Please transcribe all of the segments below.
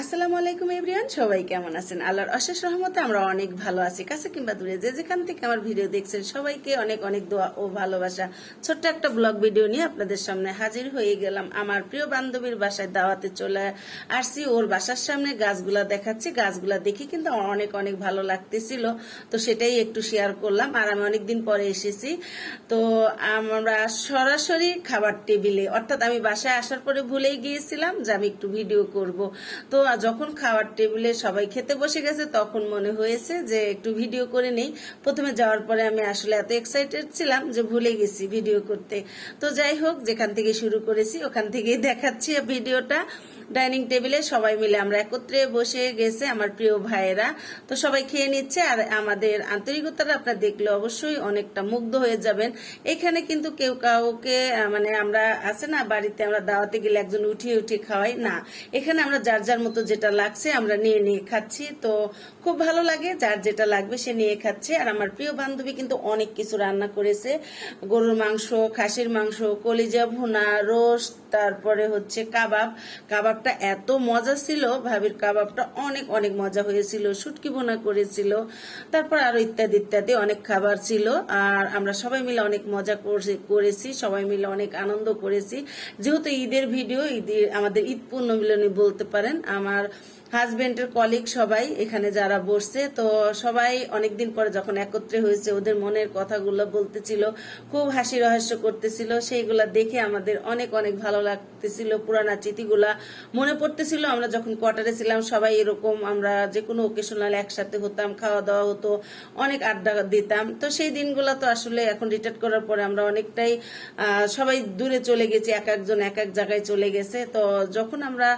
আসসালামু আলাইকুম এভরিয়ান সবাই কেমন আছেন? আল্লাহর অশেষ রহমতে আমরা অনেক ভালো আছি। কাছে কিংবা দূরে, যে যেখান থেকে আমার ভিডিও দেখছেন, সবাইকে অনেক অনেক দোয়া ও ভালোবাসা। ছোট্ট একটা ব্লগ ভিডিও নিয়ে আপনাদের সামনে হাজির হয়ে গেলাম। আমার প্রিয় বান্ধবীর বাসায় দাওয়াতে চলে আসছি। ওর বাসার সামনে গাছগুলা দেখাচ্ছি। গাছগুলা দেখে কিন্তু আমার অনেক অনেক ভালো লাগতেছিল। তো সেটাই একটু শেয়ার করলাম। আর আমি অনেকদিন পরে এসেছি। তো আমরা সরাসরি খাবার টেবিলে, অর্থাৎ আমি বাসায় আসার পরে ভুলেই গিয়েছিলাম যে আমি একটু ভিডিও করব। তো যখন খাওয়ার টেবিলে সবাই খেতে বসে গেছে, তখন মনে হয়েছে যে একটু ভিডিও করে নেই। প্রথমে যাওয়ার পরে আমি আসলে এত এক্সাইটেড ছিলাম যে ভুলে গেছি ভিডিও করতে। তো যাই হোক, যেখান থেকে শুরু করেছি ওখান থেকেই দেখাচ্ছি ভিডিওটা। ডাইনিং টেবিলে সবাই মিলে আমরা একত্রে বসে গেছে আমার প্রিয় ভাইয়েরা। তো সবাই খেয়ে নিচ্ছে আর আমাদের আন্তরিকতাটা আপনারা দেখলে অবশ্যই অনেকটা মুগ্ধ হয়ে যাবেন। এখানে কিন্তু কেউ কাউকে মানে আমরা আছে না, বাড়িতে আমরা দাওয়াতে গেলে একজন উঠিয়ে উঠিয়ে খাওয়াই। না, এখানে আমরা যার যার মতো যেটা লাগছে আমরা নিয়ে নিয়ে খাচ্ছি। তো খুব ভালো লাগে, যার যেটা লাগবে সে নিয়ে খাচ্ছে। আর আমার প্রিয় বান্ধবী কিন্তু অনেক কিছু রান্না করেছে। গরুর মাংস, খাসির মাংস, কলিজা ভুনা, রোস্ট, তারপরে হচ্ছে কাবাব। কাবাবটা এত মজা ছিল, ভাবির কাবাবটা অনেক অনেক মজা হয়েছিল, শুটকি বোনা করেছিল, তারপর আরও ইত্যাদি ইত্যাদি অনেক খাবার ছিল। আর আমরা সবাই মিলে অনেক মজা করেছি সবাই মিলে অনেক আনন্দ করেছি। যেহেতু ঈদের ভিডিও, ঈদের, আমাদের ঈদ পূর্ণ মিলনী বলতে পারেন আমার হাজবেন্ডের কলিগ সবাই এখানে যারা বসছে, তো সবাই অনেকদিন পরে যখন একত্রে হয়েছে, ওদের মনের কথাগুলো বলতেছিল, খুব হাসি রহস্য করতেছিল, সেইগুলা দেখে আমাদের অনেক অনেক ভালো লাগতেছিল, পুরানা স্মৃতিগুলা মনে পড়তেছিল। আমরা যখন কোয়ার্টারে ছিলাম, সবাই এরকম আমরা যে কোনো ওকেশনাল একসাথে হতাম, খাওয়া দাওয়া হতো, অনেক আড্ডা দিতাম। তো সেই দিনগুলো তো আসলে এখন রিটায়ার করার পরে আমরা অনেকটাই সবাই দূরে চলে গেছি, এক একজন এক এক জায়গায় চলে গেছে। তো যখন আমরা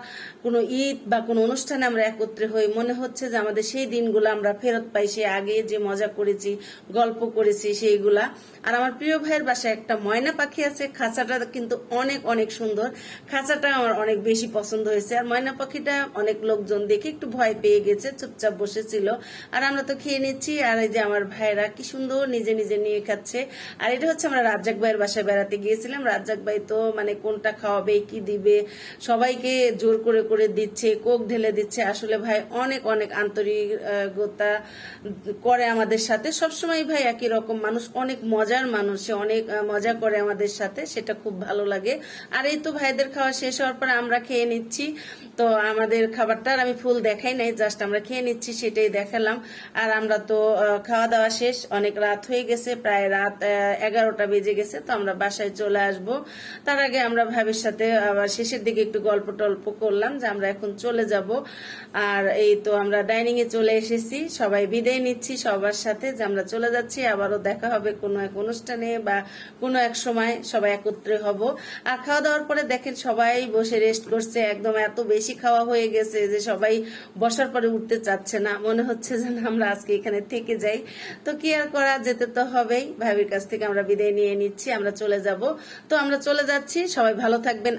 কোনো ঈদ বা কোনো অনুষ্ঠানে আমরা একত্রে হই, মনে হচ্ছে যে আমাদের সেই দিনগুলো আমরা ফেরত পাই, সে আগে যে মজা করেছি, গল্প করেছি, সেইগুলা। আর আমার প্রিয় ভাইয়ের বাসায় একটা ময়না পাখি আছে, খাঁচাটা কিন্তু অনেক অনেক সুন্দর। খাঁচাটা আমার অনেক বেশি পছন্দ হয়েছে। আর ময়না পাখিটা অনেক লোকজন দেখে একটু ভয় পেয়ে গেছে, চুপচাপ বসেছিল। আর আমরা তো খেয়ে নিচ্ছি, আর এই যে আমার ভাইরা কি সুন্দর নিজে নিজে নিয়ে খাচ্ছে। আর এটা হচ্ছে আমরা রাজ্জাক ভাইয়ের বাসায় বেড়াতে গিয়েছিলাম। রাজ্জাক ভাই তো মানে কোনটা খাওয়াবে, কি দিবে, সবাইকে জোর করে করে দিচ্ছে কোক ঢেলে দিচ্ছে। আসলে ভাই অনেক অনেক আন্তরিকতা করে আমাদের সাথে। সবসময় ভাই একই রকম মানুষ, অনেক মজার মানুষ। সে অনেক মজা করে আমাদের সাথে, সেটা খুব ভালো লাগে। আর এই তো ভাইদের খাওয়া শেষ হওয়ার পর আমরা খেয়ে নিচ্ছি। তো আমাদের খাবারটা আমি ফুল দেখাই নাই, জাস্ট আমরা খেয়ে নিচ্ছি, সেটাই দেখালাম। আর আমরা তো খাওয়া দাওয়া শেষ, অনেক রাত হয়ে গেছে, প্রায় রাত এগারোটা বেজে গেছে, তো আমরা বাসায় চলে আসব। তার আগে আমরা ভাবির সাথে আবার শেষের দিকে একটু গল্প টল্প করলাম যে আমরা এখন চলে যাব। আর এই তো আমরা ডাইনিং এ চলে এসেছি। সবাই বিদায় নিচ্ছি সবার সাথে। যে আমরা চলে যাচ্ছি, আবারও দেখা হবে কোনো এক অনুষ্ঠানে বা কোনো এক সময় সবাই একত্রে হব। আর খাওয়া দাওয়ার পরে দেখেন সবাই বসে রেস্ট করছে। একদম এত বেশি খাওয়া হয়ে গেছে যে সবাই বসার পরে উঠতে চাচ্ছে না। মনে হচ্ছে যে আমরা আজকে এখানে থেকে যাই। তো কি আর করা যেতে তো হবেই। ভাবির কাছ থেকে আমরা বিদায় নিয়ে নিচ্ছি। আমরা চলে যাব। তো আমরা চলে যাচ্ছি। সবাই ভালো থাকবেন।